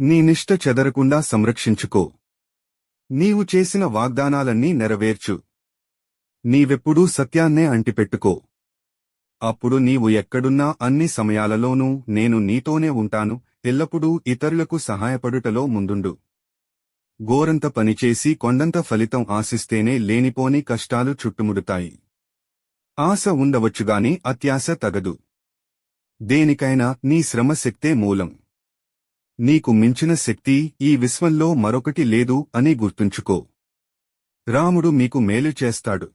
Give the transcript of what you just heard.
నీ నిష్ట చెదరకుండా సంరక్షించుకో. నీవు చేసిన వాగ్దానాలన్నీ నెరవేర్చు. నీవెప్పుడూ సత్యాన్నే అంటిపెట్టుకో. అప్పుడు నీవు ఎక్కడున్నా అన్ని సమయాలలోనూ నేను నీతోనే ఉంటాను ఎల్లప్పుడూ ఇతరులకు సహాయపడుటలో ముందుండు. గోరంత పనిచేసి కొండంత ఫలితం ఆశిస్తేనే లేనిపోని కష్టాలు చుట్టుముడుతాయి. ఆశ ఉండవచ్చుగాని అత్యాశ తగదు. దేనికైనా నీ శ్రమశక్తే మూలం. నీకు మించిన శక్తి ఈ విశ్వంలో మరొకటి లేదు అని గుర్తుంచుకో. రాముడు మీకు మేలు చేస్తాడు.